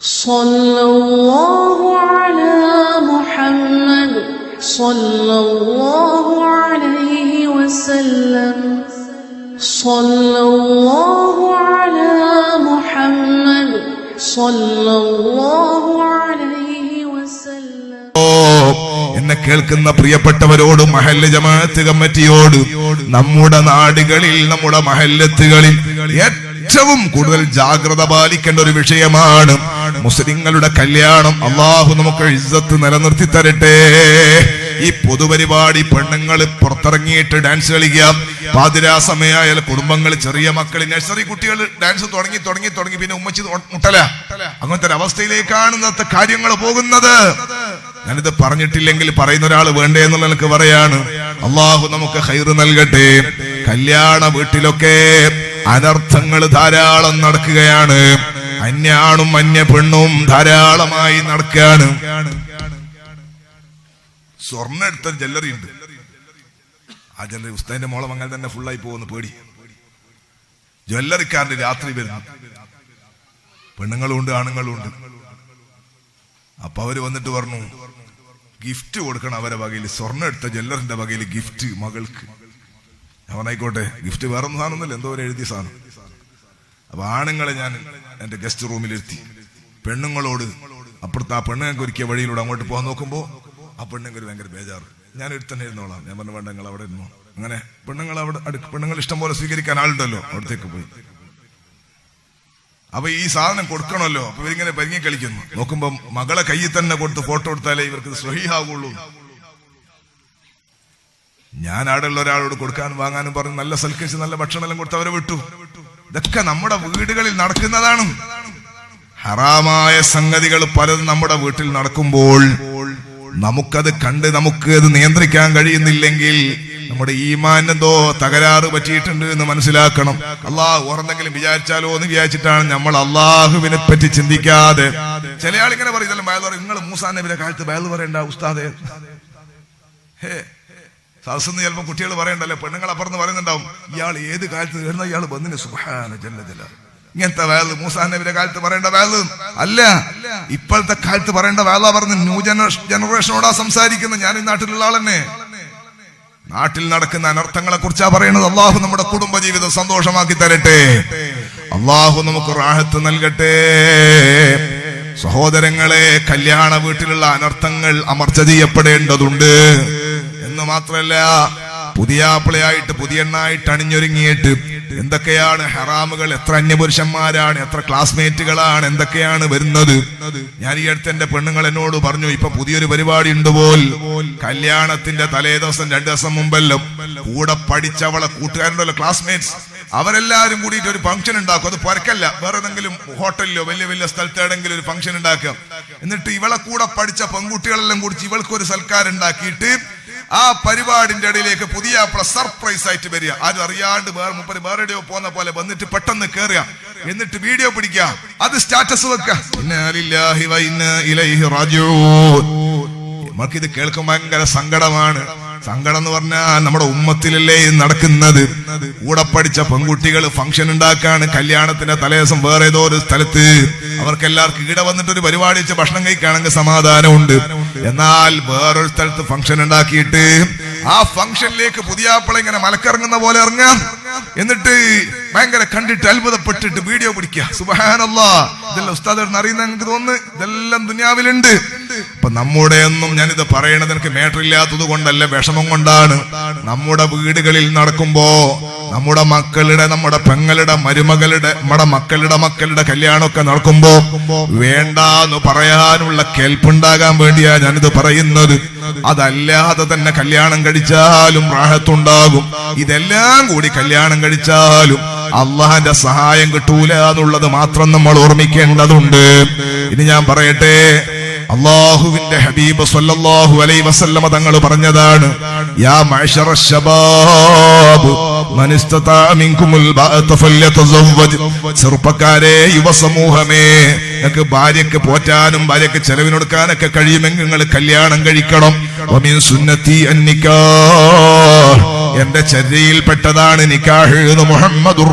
صلى الله على محمد صلى الله عليه وسلم صلى الله على محمد صلى الله عليه وسلم ഓ എന്നെ കേൾക്കുന്ന പ്രിയപ്പെട്ടവരോട് മഹല്ല് ജമാഅത്ത് കമ്മിറ്റിയോട് നമ്മുടെ നാടുകളിൽ നമ്മുടെ മഹല്ലത്തുകളിൽ ഏറ്റവും കൂടുതൽ ജാഗ്രത പാലിക്കേണ്ട ഒരു വിഷയമാണ് മുസ്ലിങ്ങളുടെ കല്യാണം അള്ളാഹു നമുക്ക് ഇജ്ജത്ത് നിലനിർത്തി തരട്ടെ. ഈ പൊതുപരിപാടി പെണ്ണുങ്ങൾ പുറത്തിറങ്ങിയിട്ട് ഡാൻസ് കളിക്കാം. പാതിരാ കുടുംബങ്ങൾ ചെറിയ മക്കൾ നഴ്സറി കുട്ടികൾ ഡാൻസ് തുടങ്ങി തുടങ്ങി തുടങ്ങി. പിന്നെ ഉമ്മച്ചി മുട്ടല. അങ്ങനത്തെ ഒരു അവസ്ഥയിലേക്കാണ് ഇന്നത്തെ കാര്യങ്ങൾ പോകുന്നത്. ഞാനിത് പറഞ്ഞിട്ടില്ലെങ്കിൽ പറയുന്ന ഒരാൾ വേണ്ടേ എന്നുള്ള എനിക്ക് പറയാണ്. അള്ളാഹു നമുക്ക് ഹൈറ് നൽകട്ടെ. കല്യാണ വീട്ടിലൊക്കെ അനർത്ഥങ്ങൾ ധാരാളം നടക്കുകയാണ്. അന്യാണും അന്യ പെണ്ണും ധാരാളമായി നടക്കുകയാണ് സ്വർണ എടുത്ത ജ്വല്ലറി ഉണ്ട്. ആ ജ്വല്ലറി ഉസ്താദിന്റെ മോളം അങ്ങനെ തന്നെ ഫുള്ളായി പോകുന്നു പേടി. ജ്വല്ലറിക്കാരന്റെ രാത്രി വരുന്നു. പെണ്ണുങ്ങളും ഉണ്ട് ആണുങ്ങളും ഉണ്ട് അപ്പൊ അവർ വന്നിട്ട് പറഞ്ഞു ഗിഫ്റ്റ് കൊടുക്കണം അവരെ വകയിൽ സ്വർണം എടുത്ത ജ്വല്ലറിന്റെ വകയിൽ ഗിഫ്റ്റ് മകൾക്ക്. അവനായിക്കോട്ടെ ഗിഫ്റ്റ് വേറെ ഒന്നും സാധനമൊന്നുമില്ല. എന്തോ ഒരു എഴുതിയ സാധനം. അപ്പൊ ആണുങ്ങളെ ഞാൻ എന്റെ ഗസ്റ്റ് റൂമിലിരുത്തി പെണ്ണുങ്ങളോട് അപ്പുറത്ത് ആ പെണ്ണുങ്ങൾക്ക് ഒരുക്കിയ വഴിയിലൂടെ അങ്ങോട്ട് പോകാൻ നോക്കുമ്പോൾ ആ പെണ്ണുങ്ങൾ ഭയങ്കര ബേജാറ്. ഞാൻ എടുത്തന്നെ ഇരുന്നോളാം. ഞാൻ പറഞ്ഞു വേണ്ട അവിടെ ഇരുന്നോ. അങ്ങനെ പെണ്ണുങ്ങൾ അവിടെ പെണ്ണുങ്ങൾ ഇഷ്ടം പോലെ സ്വീകരിക്കാൻ ആളുണ്ടല്ലോ അവിടത്തേക്ക് പോയി. അപ്പൊ ഈ സാധനം കൊടുക്കണമല്ലോ അപ്പൊ ഇവരിങ്ങനെ പരിങ്ങി കളിക്കുന്നു. നോക്കുമ്പോ മകളെ കയ്യിൽ തന്നെ കൊടുത്ത് ഫോട്ടോ എടുത്താലേ ഇവർക്ക് സ്വഹിയാകുള്ളൂ ഞാൻ ആടെയുള്ള ഒരാളോട് കൊടുക്കാനും വാങ്ങാനും പറഞ്ഞു നല്ല സൽക്കരിച്ച് നല്ല ഭക്ഷണം എല്ലാം കൊടുത്ത് അവരെ വിട്ടു. ഇതൊക്കെ നമ്മുടെ വീടുകളിൽ നടക്കുന്നതാണ്. ഹറാമായ സംഗതികൾ പലതും നമ്മുടെ വീട്ടിൽ നടക്കുമ്പോൾ നമുക്കത് കണ്ട് നമുക്ക് അത് നിയന്ത്രിക്കാൻ കഴിയുന്നില്ലെങ്കിൽ നമ്മുടെ ഈമാനെന്തോ തകരാറ് പറ്റിയിട്ടുണ്ട് എന്ന് മനസ്സിലാക്കണം. അള്ളാഹ് ഓർന്നെങ്കിലും വിചാരിച്ചാലോ എന്ന് വിചാരിച്ചിട്ടാണ് നമ്മൾ അള്ളാഹുവിനെ പറ്റി ചിന്തിക്കാതെ. ചില ആളിങ്ങനെ പറയുന്നല്ലോ ബയൽ പറയും. നിങ്ങൾ മൂസാ നബിയുടെ കാലത്ത് ബയൽ പറയണ്ട ഉസ്താദേ. ഹേ സദസ്സെന്ന് ചിലപ്പോൾ കുട്ടികൾ പറയണ്ടല്ലോ പെണ്ണുങ്ങൾ അപ്പുറന്ന് പറയുന്നുണ്ടാവും ഇയാൾ ഏത് കാലത്ത് കയറുന്ന ഇയാൾ വന്നിന് സുഹാന ജല്ല ജല്ല ഇങ്ങനത്തെ വേല നബിയുടെ കാലത്ത് പറയേണ്ട വേല അല്ല. ഇപ്പോഴത്തെ കാലത്ത് പറയേണ്ട വേല പറഞ്ഞ് ന്യൂ ജനറേഷൻ ജനറേഷനോടാ സംസാരിക്കുന്നത്? ഞാൻ ഈ നാട്ടിലുള്ള ആളെന്നെ നാട്ടിൽ നടക്കുന്ന അനർത്ഥങ്ങളെ കുറിച്ചാ പറയുന്നത് അള്ളാഹു നമ്മുടെ കുടുംബ ജീവിതം സന്തോഷമാക്കി തരട്ടെ. അള്ളാഹു നമുക്ക് റാഹത്ത് നൽകട്ടെ. സഹോദരങ്ങളെ കല്യാണ വീട്ടിലുള്ള അനർത്ഥങ്ങൾ അമർച്ച ചെയ്യപ്പെടേണ്ടതുണ്ട്. എന്ന് മാത്രല്ല പുതിയ എണ്ണായിട്ട് അണിഞ്ഞൊരുങ്ങിയിട്ട് എന്തൊക്കെയാണ് ഹറാമുകൾ എത്ര അന്യപുരുഷന്മാരാണ് എത്ര ക്ലാസ്മേറ്റുകളാണ് എന്തൊക്കെയാണ് വരുന്നത്? ഞാൻ ഈ അടുത്ത് എന്റെ പെണ്ണുങ്ങൾ എന്നോട് പറഞ്ഞു ഇപ്പൊ പുതിയൊരു പരിപാടി ഉണ്ട് പോൽ. കല്യാണത്തിന്റെ തലേ ദിവസം രണ്ടു ദിവസം മുമ്പെല്ലാം കൂടെ പഠിച്ചവളെ കൂട്ടുകാരുണ്ടല്ലോ ക്ലാസ്മേറ്റ്സ് അവരെല്ലാരും കൂടിയിട്ട് ഒരു ഫംഗ്ഷൻ ഉണ്ടാക്കും. അത് പുരക്കല്ല വേറെ ഏതെങ്കിലും ഹോട്ടലിലോ വലിയ വലിയ സ്ഥലത്ത് ഏതെങ്കിലും ഒരു ഫംഗ്ഷൻ ഉണ്ടാക്കുക. എന്നിട്ട് ഇവളെ കൂടെ പഠിച്ച പെൺകുട്ടികളെല്ലാം കുടിച്ച് ഇവൾക്ക് ഒരു സൽക്കാരം ഉണ്ടാക്കിയിട്ട് ആ പരിപാടിന്റെ ഇടയിലേക്ക് പുതിയ സർപ്രൈസ് ആയിട്ട് വരിക. ആരും അറിയാണ്ട് വേറെ മുപ്പത് വേറെ എവിടെയോ പോകുന്ന പോലെ വന്നിട്ട് പെട്ടെന്ന് കയറുക എന്നിട്ട് വീഡിയോ പിടിക്കുക. അത് സ്റ്റാറ്റസ് വെക്കുക നമുക്കിത് കേൾക്കാൻ ഭയങ്കര സങ്കടമാണ്. സങ്കടം എന്ന് പറഞ്ഞാൽ നമ്മുടെ ഉമ്മത്തിലല്ലേ നടക്കുന്നത്? കൂടെ പഠിച്ച പെൺകുട്ടികൾ ഫംഗ്ഷൻ ഉണ്ടാക്കാണ് കല്യാണത്തിന്റെ തലേദിവസം വേറെ ഏതോ ഒരു സ്ഥലത്ത്. അവർക്ക് എല്ലാവർക്കും ഈടെ വന്നിട്ട് ഒരു പരിപാടി വെച്ച് ഭക്ഷണം കഴിക്കുകയാണെങ്കിൽ സമാധാനമുണ്ട്. എന്നാൽ വേറൊരു സ്ഥലത്ത് ഫംഗ്ഷൻ ഉണ്ടാക്കിയിട്ട് ആ ഫംഗ്ഷനിലേക്ക് പുതിയാപ്പിള ഇങ്ങനെ മലക്കിറങ്ങുന്ന പോലെ ഇറങ്ങാം. എന്നിട്ട് ഭയങ്കര കണ്ടിട്ട് അത്ഭുതപ്പെട്ടിട്ട് വീഡിയോ പിടിക്കുക. സുബഹാനല്ല. ഇതെല്ലാം ഉസ്താദ് അറിയുന്ന എനിക്ക് തോന്നുന്നു. ഇതെല്ലാം ദുനിയാവിലുണ്ട്. അപ്പൊ നമ്മുടെ ഒന്നും ഞാനിത് പറയണത് എനിക്ക് മേട്ടറില്ലാത്തത് കൊണ്ടല്ല വിഷമം കൊണ്ടാണ്. നമ്മുടെ വീടുകളിൽ നടക്കുമ്പോ നമ്മുടെ മക്കളുടെ നമ്മുടെ പെങ്ങളുടെ മരുമകളുടെ നമ്മുടെ മക്കളുടെ മക്കളുടെ കല്യാണമൊക്കെ നടക്കുമ്പോ വേണ്ടാന്ന് പറയാനുള്ള കേൾപ്പുണ്ടാകാൻ വേണ്ടിയാ ഞാനിത് പറയുന്നത്. അതല്ലാതെ തന്നെ കല്യാണം കഴിച്ചാലും റാഹത്തുണ്ടാകും. ഇതെല്ലാം കൂടി കല്യാണം കഴിച്ചാലും അള്ളാഹന്റെ സഹായം കിട്ടൂല എന്നുള്ളത് മാത്രം നമ്മൾ ഓർമ്മിക്കേണ്ടതുണ്ട്. ഇനി ഞാൻ പറയട്ടെ അള്ളാഹുവിന്റെ ഹബീബ് സല്ലല്ലാഹു അലൈഹി വസല്ലമ തങ്ങൾ പറഞ്ഞതാണ് യാ മഅശറ ശബാബ് ചെറുപ്പക്കാരെ യുവസമൂഹമേ നിങ്ങൾക്ക് ഭാര്യക്ക് പോറ്റാനും ഭാര്യക്ക് ചെലവിനൊടുക്കാനൊക്കെ കഴിയുമെങ്കിൽ നിങ്ങൾ കല്യാണം കഴിക്കണം. സുന്നത്തി അന്നിക്കാഹ് എന്റെ ചര്യയിൽപ്പെട്ടതാണ് നിക്കാഹ് മുഹമ്മദുർ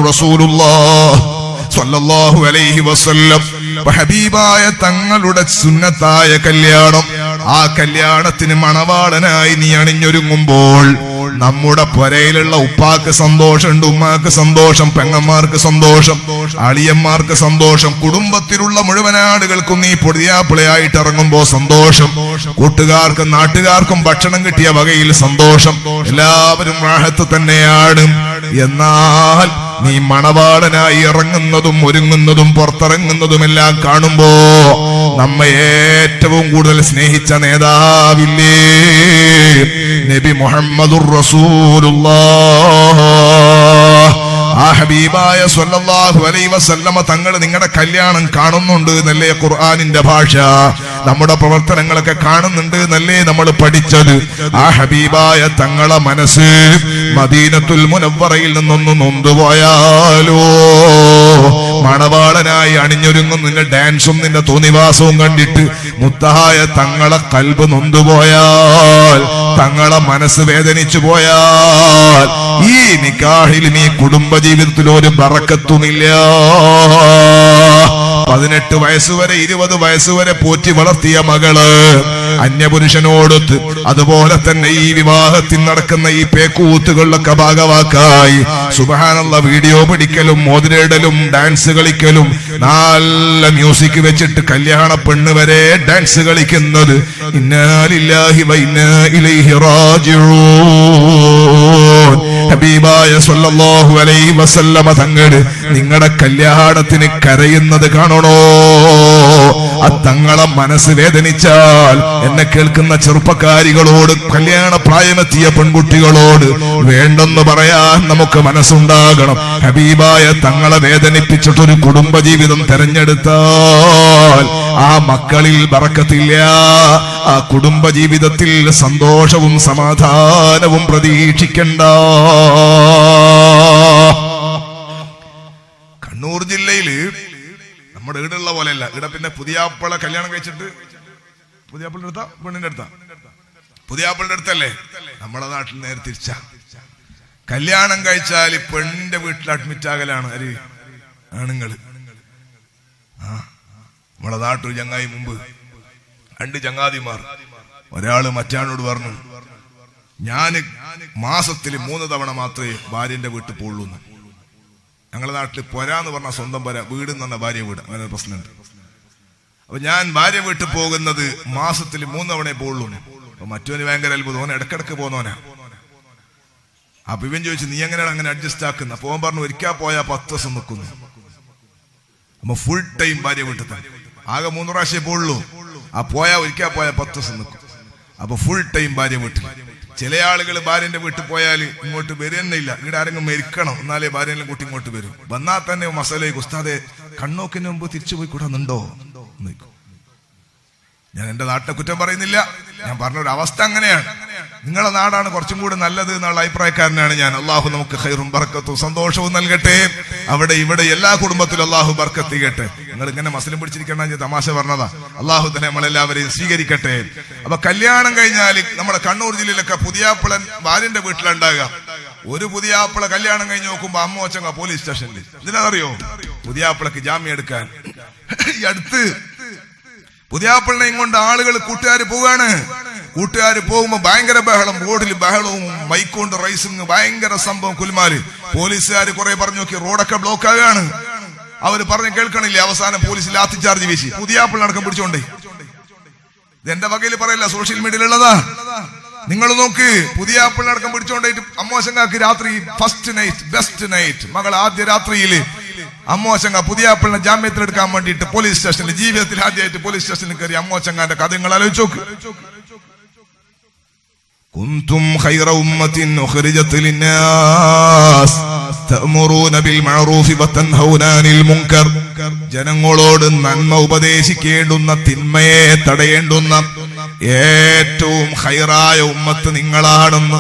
സ്വല്ലല്ലാഹു അലൈഹി വസല്ലം. ഹബീബായ തങ്ങളുടെ സുന്നത്തായ കല്യാണം. ആ കല്യാണത്തിന് മണവാളനായി നീ അണിഞ്ഞൊരുങ്ങുമ്പോൾ നമ്മുടെ പുരയിലുള്ള ഉപ്പാക്ക് സന്തോഷമുണ്ട് ഉമ്മാക്ക് സന്തോഷം പെങ്ങന്മാർക്ക് സന്തോഷം അളിയന്മാർക്ക് സന്തോഷം. കുടുംബത്തിലുള്ള മുഴുവൻ ആളുകൾക്കും നീ പൊടിയാപ്പിളയായിട്ട് ഇറങ്ങുമ്പോ സന്തോഷം. കൂട്ടുകാർക്കും നാട്ടുകാർക്കും ഭക്ഷണം കിട്ടിയ വകയിൽ സന്തോഷം. എല്ലാവരും റാഹത്ത് തന്നെയാണ്. എന്നാൽ നീ മണവാളനായി ഇറങ്ങുന്നതും ഒരുങ്ങുന്നതും പുറത്തിറങ്ങുന്നതുമെല്ലാം കാണുമ്പോ നമ്മെ ഏറ്റവും കൂടുതൽ സ്നേഹിച്ച നേതാവില്ലേ? നബി മുഹമ്മദുർ റസൂലുള്ളാഹ്. ആ ഹബീബായ സല്ലല്ലാഹു അലൈഹി വസല്ലമ തങ്ങൾ നിങ്ങളുടെ കല്യാണം കാണുന്നുണ്ട് എന്നല്ലേ ഖുർആനിന്റെ ഭാഷ? നമ്മുടെ പ്രവർത്തനങ്ങളൊക്കെ കാണുന്നുണ്ട് എന്നല്ലേ നമ്മൾ പഠിച്ചത്? ആ ഹബീബായ തങ്ങളെ മനസ്സ് മദീനത്തുൽ മുനവ്വറയിൽ നിന്നൊന്ന് നൊന്തുപോയാലോ? മണവാളനായി അണിഞ്ഞൊരുങ്ങും നിന്റെ ഡാൻസും നിന്റെ തോന്നിവാസവും കണ്ടിട്ട് മുത്തഹായ തങ്ങളെ കൽബ് നൊന്തുപോയാൽ തങ്ങളെ മനസ്സ് വേദനിച്ചു പോയാൽ ഈ നിക്കാഹിലും ഈ കുടുംബജീവിതത്തിൽ ഒരു ബറക്കത്തുമില്ല. പതിനെട്ട് വയസ്സുവരെ ഇരുപത് വയസ്സുവരെ പോറ്റി വളർത്തിയ മകൾ അന്യപുരുഷനോടൊത്ത് അതുപോലെ തന്നെ ഈ വിവാഹത്തിൽ നടക്കുന്ന ഈ പേക്കൂത്തുകളിലൊക്കെ ഭാഗവാക്കായി. സുബഹാനുള്ള വീഡിയോ പിടിക്കലും മോതിരയിടലും ഡാൻസ് കളിക്കലും നല്ല മ്യൂസിക് വെച്ചിട്ട് കല്യാണ പെണ്ണ് വരെ ഡാൻസ് കളിക്കുന്നത്. ഇന്നാലില്ലാഹി വൈന ഇലൈഹി റാജിഊൻ. ഹബീബായ സല്ലല്ലാഹു അലൈഹി വസല്ലമ നിങ്ങളുടെ കല്യാണത്തിന് കരയുന്നത് കാണണോ? ആ തങ്ങളെ മനസ്സ് വേദനിച്ചാൽ എന്നെ കേൾക്കുന്ന ചെറുപ്പക്കാരികളോട് കല്യാണ പ്രായമെത്തിയ പെൺകുട്ടികളോട് വേണ്ടെന്ന് പറയാൻ നമുക്ക് മനസ്സുണ്ടാകണം. ഹബീബായ തങ്ങളെ വേദനിപ്പിച്ചിട്ടൊരു കുടുംബജീവിതം തെരഞ്ഞെടുത്താൽ ആ മക്കളിൽ ബറക്കത്തില്ല. ആ കുടുംബ ജീവിതത്തിൽ സന്തോഷവും സമാധാനവും പ്രതീക്ഷിക്കണ്ട. കണ്ണൂർ ജില്ലയിൽ നമ്മുടെ ഈടുള്ള പോലെയല്ല. ഇവിടെ പിന്നെ പുതിയാപ്പള കല്യാണം കഴിച്ചിട്ട് പുതിയാപ്പിളിന്റെ അടുത്താ? പെണ്ണിന്റെ അടുത്താ? പുതിയാപ്പിളിന്റെ അടുത്തല്ലേ? നമ്മുടെ നാട്ടിൽ നേരെ തിരിച്ച. കല്യാണം കഴിച്ചാൽ പെണ്ണിന്റെ വീട്ടിൽ അഡ്മിറ്റ് ആകലാണ്. അരി ആണുങ്ങൾ. ആ. നമ്മുടെ നാട്ടൊരു ചങ്ങായി മുമ്പ് രണ്ട് ചങ്ങാതിമാർ ഒരാൾ മറ്റാനോട് പറഞ്ഞു ഞാൻ മാസത്തിൽ മൂന്ന് തവണ മാത്രമേ ഭാര്യന്റെ വീട്ടിൽ പോകുള്ളൂ. ഞങ്ങളുടെ നാട്ടിൽ പൊരാന്ന് പറഞ്ഞ സ്വന്തം പൊര വീട് എന്ന് ഭാര്യ വീട് അങ്ങനെ പ്രശ്നമുണ്ട്. അപ്പൊ ഞാൻ ഭാര്യ വീട്ടിൽ പോകുന്നത് മാസത്തിൽ മൂന്ന് തവണയെ പോകുള്ളൂ. അപ്പൊ മറ്റോന് ഭയങ്കര അത്ഭുതം ഓന ഇടക്കിടക്ക് പോന്നോനാ അപ്പൊ ഇവൻ ചോദിച്ചു നീ എങ്ങനെയാണ് അങ്ങനെ അഡ്ജസ്റ്റ് ആക്കുന്നത് അപ്പൊ ഓൻ പറഞ്ഞു ഒരിക്കൽ പോയാ പത്ത് ദിവസം നിൽക്കുന്നു അപ്പൊ ഫുൾ ടൈം ഭാര്യ വീട്ടിൽ തന്നെ. ആകെ മൂന്ന് പ്രാവശ്യമേ പോകുള്ളൂ ആ പോയാ ഒരിക്കൽ പോയാ പത്ത് ദിവസം നിൽക്കും അപ്പൊ ഫുൾ ടൈം ഭാര്യ വീട്ടിൽ ചില ആളുകൾ ഭാര്യന്റെ വീട്ടിൽ പോയാൽ ഇങ്ങോട്ട് വരുന്നില്ല. ഇവിടെ ആരെങ്കിലും മരിക്കണം എന്നാലേ ഭാര്യനെ കൂട്ടി ഇങ്ങോട്ട് വരും. വന്നാൽ തന്നെ മസാലയ്ക്ക് ഉസ്താദെ കണ്ണോക്കിന് മുമ്പ് തിരിച്ചു പോയി കൂടാന്നുണ്ടോ? ഞാൻ എന്റെ നാട്ടിനെ കുറ്റം പറയുന്നില്ല. ഞാൻ പറഞ്ഞ ഒരു അവസ്ഥ അങ്ങനെയാണ്. നിങ്ങളുടെ നാടാണ് കുറച്ചും കൂടി നല്ലത് എന്നുള്ള അഭിപ്രായക്കാരനാണ് ഞാൻ. അള്ളാഹു നമുക്ക് ഹൈറും ബർക്കത്തും സന്തോഷവും നൽകട്ടെ. അവിടെ ഇവിടെ എല്ലാ കുടുംബത്തിലും അള്ളാഹു ബർക്കത്ത് ചെയ്യട്ടെ നിങ്ങൾ ഇങ്ങനെ മസ്ലിം പിടിച്ചിരിക്കണം ഞാൻ തമാശ പറഞ്ഞതാ. അള്ളാഹു തന്നെ നമ്മളെല്ലാവരെയും സ്വീകരിക്കട്ടെ. അപ്പൊ കല്യാണം കഴിഞ്ഞാൽ നമ്മുടെ കണ്ണൂർ ജില്ലയിലൊക്കെ പുതിയാപ്പിളൻ ഭാര്യന്റെ വീട്ടിലുണ്ടാകുക. ഒരു പുതിയാപ്പിള കല്യാണം കഴിഞ്ഞ് നോക്കുമ്പോ അമ്മോച്ചങ്ങ പോലീസ് സ്റ്റേഷനിൽ ഇതിനറിയോ പുതിയാപ്പിളക്ക് ജാമ്യം എടുക്കാൻ. ഈ അടുത്ത് പുതിയാപ്പിളിനെയും കൊണ്ട് ആളുകൾ കൂട്ടുകാർ പോവാണ്. കൂട്ടുകാർ പോകുമ്പോ ഭയങ്കര ബഹളം റോഡിൽ ബഹളവും മൈക്കൊണ്ട് റൈസിങ് ഭയങ്കര സംഭവം കുൽമാൽ പോലീസുകാർ കുറെ പറഞ്ഞു നോക്കി റോഡൊക്കെ ബ്ലോക്ക് ആകാണ് അവർ പറഞ്ഞു കേൾക്കണില്ല അവസാനം പോലീസ് ലാത്തി ചാർജ് വീശി. പുതിയ ആപ്പിൾ അടക്കം പിടിച്ചോണ്ടേ. എന്റെ വകയിൽ പറയല്ല സോഷ്യൽ മീഡിയയിലുള്ളതാ. നിങ്ങൾ നോക്ക് പുതിയ ആപ്പിൾ അടക്കം പിടിച്ചോണ്ടായിട്ട് അമ്മോശങ്കാക്ക് രാത്രി ഫസ്റ്റ് നൈറ്റ് ബെസ്റ്റ് നൈറ്റ് മകൾ ആദ്യ രാത്രിയിൽ അമ്മോശങ്ക പുതിയ ആപ്പിളിനെ ജാമ്യത്തിൽ എടുക്കാൻ വേണ്ടിയിട്ട് പോലീസ് സ്റ്റേഷനിൽ ജീവിതത്തിൽ ആദ്യമായിട്ട് പോലീസ് സ്റ്റേഷനിൽ കയറി അമ്മോശങ്കാന്റെ കഥ നിങ്ങൾ ആലോചിച്ച് നോക്ക്. كنتم خير أمة أخرجت للناس تأمرون بالمعروف وتنهون عن المنكر ജനങ്ങളോട് നന്മ ഉപദേശിക്കേണ്ടുന്ന തിന്മയെ തടയേണ്ടുന്ന ഏറ്റവും ഹൈറായ ഉമ്മത്ത് നിങ്ങളാണെന്ന്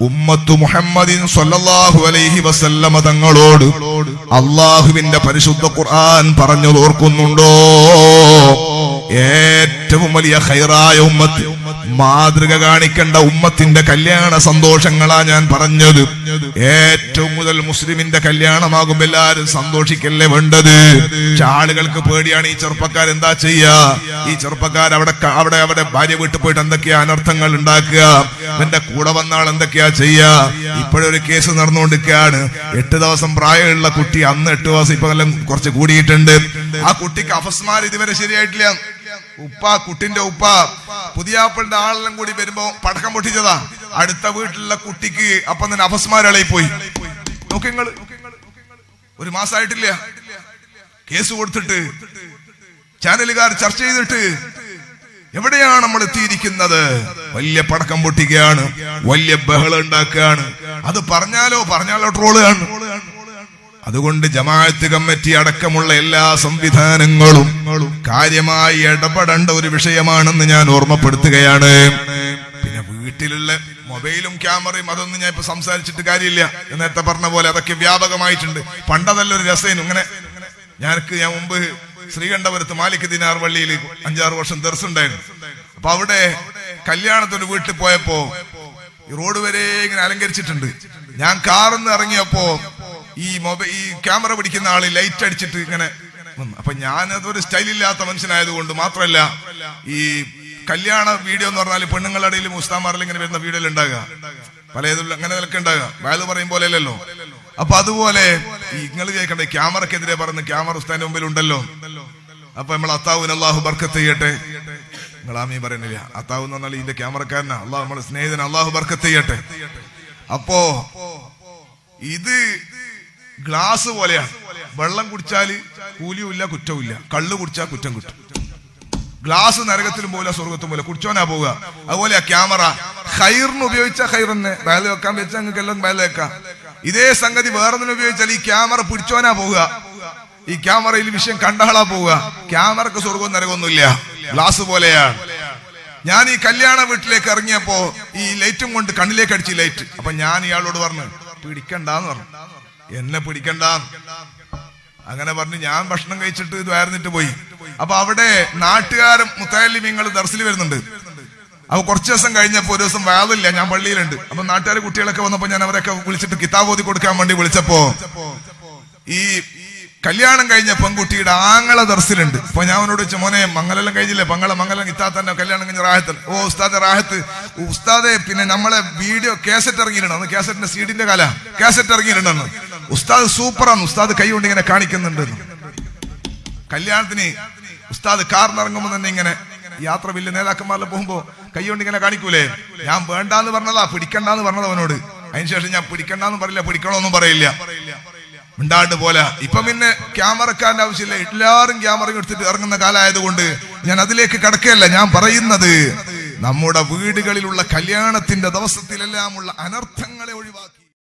ഉമ്മത്ത് മുഹമ്മദിൻ സ്വല്ലല്ലാഹു അലൈഹി വസല്ലമ തങ്ങളോട് അള്ളാഹുവിന്റെ പരിശുദ്ധ ഖുർആൻ പറഞ്ഞു ഓർക്കുന്നുണ്ടോ ഏറ്റവും വലിയ ഹൈറായ ഉമ്മത്ത്. മാതൃക കാണിക്കേണ്ട ഉമ്മത്തിന്റെ കല്യാണ സന്തോഷങ്ങളാ ഞാൻ പറഞ്ഞത്. ഏറ്റവും മുതൽ മുസ്ലിമിന്റെ കല്യാണമാകുമ്പോ എല്ലാരും സന്തോഷിക്കല്ലേ വേണ്ടത്? ചാളുകൾക്ക് പേടിയാണ് ഈ ചെറുപ്പക്കാർ എന്താ ചെയ്യാ? ഈ ചെറുപ്പക്കാർ അവിടെ അവിടെ അവിടെ ഭാര്യ വീട്ടിൽ പോയിട്ട് എന്തൊക്കെയാ അനർത്ഥങ്ങൾ ഉണ്ടാക്കുക? എന്റെ കൂടെ വന്നാൾ എന്തൊക്കെയാ ചെയ്യാ? ഇപ്പോഴൊരു കേസ് നടന്നുകൊണ്ടിരിക്കുകയാണ്. എട്ട് ദിവസം പ്രായമുള്ള കുട്ടി അന്ന് എട്ട് ദിവസം ഇപ്പൊ കുറച്ച് കൂടിയിട്ടുണ്ട്. ആ കുട്ടിക്ക് അഫസ്മാർ ഇതുവരെ ശരിയായിട്ടില്ല. ഉപ്പ കുട്ടിന്റെ ഉപ്പ. പുതിയാപ്പിളിന്റെ ആളെല്ലാം കൂടി വരുമ്പോ പടക്കം പൊട്ടിച്ചതാ. അടുത്ത വീട്ടിലുള്ള കുട്ടിക്ക് അപ്പം തന്നെ അപസ്മാരളയിൽ പോയി നോക്കിങ്ങൾ ഒരു മാസമായിട്ടില്ല കേസ് കൊടുത്തിട്ട് ചാനലുകാർ ചർച്ച ചെയ്തിട്ട് എവിടെയാണ് നമ്മൾ എത്തിയിരിക്കുന്നത്? വലിയ പടക്കം പൊട്ടിക്കുകയാണ് വലിയ ബഹളം ഉണ്ടാക്കുകയാണ്. അത് പറഞ്ഞാലോ പറഞ്ഞാലോ ട്രോളുകയാണ്. അതുകൊണ്ട് ജമാഅത്ത് കമ്മിറ്റി അടക്കമുള്ള എല്ലാ സംവിധാനങ്ങളും കാര്യമായി ഇടപെടേണ്ട ഒരു വിഷയമാണെന്ന് ഞാൻ ഓർമ്മപ്പെടുത്തുകയാണ്. പിന്നെ വീട്ടിലുള്ള മൊബൈലും ക്യാമറയും അതൊന്നും ഞാൻ ഇപ്പൊ സംസാരിച്ചിട്ട് കാര്യമില്ല. നേരത്തെ പറഞ്ഞ പോലെ അതൊക്കെ വ്യാപകമായിട്ടുണ്ട്. പണ്ടതല്ല ഒരു രസേനും ഇങ്ങനെ ഞാനക്ക് ഞാൻ മുമ്പ് ശ്രീകണ്ഠപുരത്ത് മാലിക് ദിനാർ വള്ളിയിൽ അഞ്ചാറ് വർഷം ദർസുണ്ടായിരുന്നു. അപ്പൊ അവിടെ കല്യാണത്തിന് വീട്ടിൽ പോയപ്പോ റോഡ് വരെ ഇങ്ങനെ അലങ്കരിച്ചിട്ടുണ്ട്. ഞാൻ കാറിന്ന് ഇറങ്ങിയപ്പോ ഈ മൊബൈൽ ഈ ക്യാമറ പിടിക്കുന്ന ആൾ ലൈറ്റ് അടിച്ചിട്ട് ഇങ്ങനെ. അപ്പൊ ഞാനതൊരു സ്റ്റൈലില്ലാത്ത മനുഷ്യനായതുകൊണ്ട് മാത്രമല്ല ഈ കല്യാണ വീഡിയോ എന്ന് പറഞ്ഞാൽ പെണ്ണുങ്ങളുടെ ഇടയിൽ മുസ്താമാറിൽ ഇങ്ങനെ വരുന്ന വീഡിയോ ഉണ്ടാകുക. പലതും അങ്ങനെ നിലയ്ക്ക് ഉണ്ടാകുക. വയത് പറയും പോലെ അല്ലല്ലോ. അപ്പൊ അതുപോലെ നിങ്ങൾ കേൾക്കണ്ടേ ക്യാമറക്കെതിരെ പറഞ്ഞ് ക്യാമറ ഉസ്താന്റെ മുമ്പിൽ ഉണ്ടല്ലോ. അപ്പൊ നമ്മൾ അത്താവിന് അള്ളാഹു ബർക്കത്ത് ചെയ്യട്ടെ. നിങ്ങൾ ആമീ പറയുന്നില്ല. അത്താവ് എന്ന് പറഞ്ഞാൽ ഇതിന്റെ ക്യാമറക്കാരനാ. അള്ളാഹു നമ്മളെ സ്നേഹിതൻ അള്ളാഹു ബർക്കത്ത് ചെയ്യട്ടെ. അപ്പോ ഇത് ഗ്ലാസ് പോലെയാണ് വെള്ളം കുടിച്ചാൽ കൂലിയുമില്ല കുറ്റവുമില്ല. കള്ള് കുടിച്ചാൽ കുറ്റം കിട്ടും. ഗ്ലാസ് നരകത്തിലും പോലെ സ്വർഗത്തും പോലെ. കുടിച്ചോനാ പോവുക. അതുപോലെ ക്യാമറ. ഹൈറിന് ഉപയോഗിച്ച ഹൈറിന് ബാൽ വെക്കാൻ വെച്ച നിങ്ങൾക്ക് എല്ലാം ബാൽ വെക്കാം. ഇതേ സംഗതി വേറൊന്നിന് ഉപയോഗിച്ചാൽ ഈ ക്യാമറ പിടിച്ചോനാ പോവുക. ഈ ക്യാമറയിൽ വിഷയം കണ്ടഹളാ പോവുക. ക്യാമറക്ക് സ്വർഗവും നരകമൊന്നുമില്ല ഗ്ലാസ് പോലെയാണ് ഞാൻ ഈ കല്യാണ വീട്ടിലേക്ക് ഇറങ്ങിയപ്പോ ഈ ലൈറ്റും കൊണ്ട് കണ്ണിലേക്ക് അടിച്ച് ലൈറ്റ്. അപ്പൊ ഞാൻ ഇയാളോട് പറഞ്ഞു പിടിക്കണ്ടെന്ന് പറഞ്ഞു. എന്നെ പിടിക്കണ്ട. അങ്ങനെ പറഞ്ഞ് ഞാൻ ഭക്ഷണം കഴിച്ചിട്ട് ഇത് വയർന്നിട്ട് പോയി. അപ്പൊ അവിടെ നാട്ടുകാരും മുത്താലിമ്യങ്ങൾ ദർസിൽ വരുന്നുണ്ട്. അപ്പൊ കുറച്ച് ദിവസം കഴിഞ്ഞപ്പോ ഒരു ദിവസം വാതില്ല ഞാൻ പള്ളിയിലുണ്ട്. അപ്പൊ നാട്ടുകാർ കുട്ടികളൊക്കെ വന്നപ്പോ ഞാൻ അവരൊക്കെ വിളിച്ചിട്ട് കിതാബ് ഓതി കൊടുക്കാൻ വേണ്ടി വിളിച്ചപ്പോ ഈ കല്യാണം കഴിഞ്ഞ പെൺകുട്ടിയുടെ ആങ്ങള ദർശനുണ്ട് അപ്പൊ ഞാൻ അവനോട് വെച്ച മോനെ മംഗലെല്ലാം കഴിഞ്ഞില്ലേ? മംഗളം മംഗലം ഇത്താത്തന്നെ കല്യാണം കഴിഞ്ഞ റാഹത്ത്. ഓ ഉസ്താദ് റാഹത്ത്. ഉസ്താദെ പിന്നെ നമ്മളെ വീഡിയോ കാസറ്റ് ഇറങ്ങിയിട്ടുണ്ട്. അന്ന് കാസറ്റിന്റെ സീഡിന്റെ കാല. കാസറ്റ് ഇറങ്ങിയിട്ടുണ്ടെന്ന് ഉസ്താദ് സൂപ്പറാണ് ഉസ്താദ് കൈ കൊണ്ട് ഇങ്ങനെ കാണിക്കുന്നുണ്ട് കല്യാണത്തിന് ഉസ്താദ് കാറിനിറങ്ങുമ്പോ തന്നെ ഇങ്ങനെ യാത്ര വലിയ നേതാക്കന്മാരിൽ പോകുമ്പോ കൈ കൊണ്ട് ഇങ്ങനെ കാണിക്കൂലേ? ഞാൻ വേണ്ടാന്ന് പറഞ്ഞതാ പിടിക്കണ്ടെന്ന് പറഞ്ഞത് അവനോട്. അതിനുശേഷം ഞാൻ പിടിക്കണ്ടെന്ന് പറയില്ല പിടിക്കണമെന്നും പറയില്ല. മിണ്ടാണ്ട് പോലെ. ഇപ്പൊ പിന്നെ ക്യാമറക്കാരന്റെ ആവശ്യമില്ല. എല്ലാവരും ക്യാമറ എടുത്തിട്ട് ഇറങ്ങുന്ന കാലമായതുകൊണ്ട് ഞാൻ അതിലേക്ക് കടക്കുകയല്ല ഞാൻ പറയുന്നത് നമ്മുടെ വീടുകളിലുള്ള കല്യാണത്തിന്റെ ദിവസത്തിലെല്ലാമുള്ള അനർത്ഥങ്ങളെ ഒഴിവാക്കി.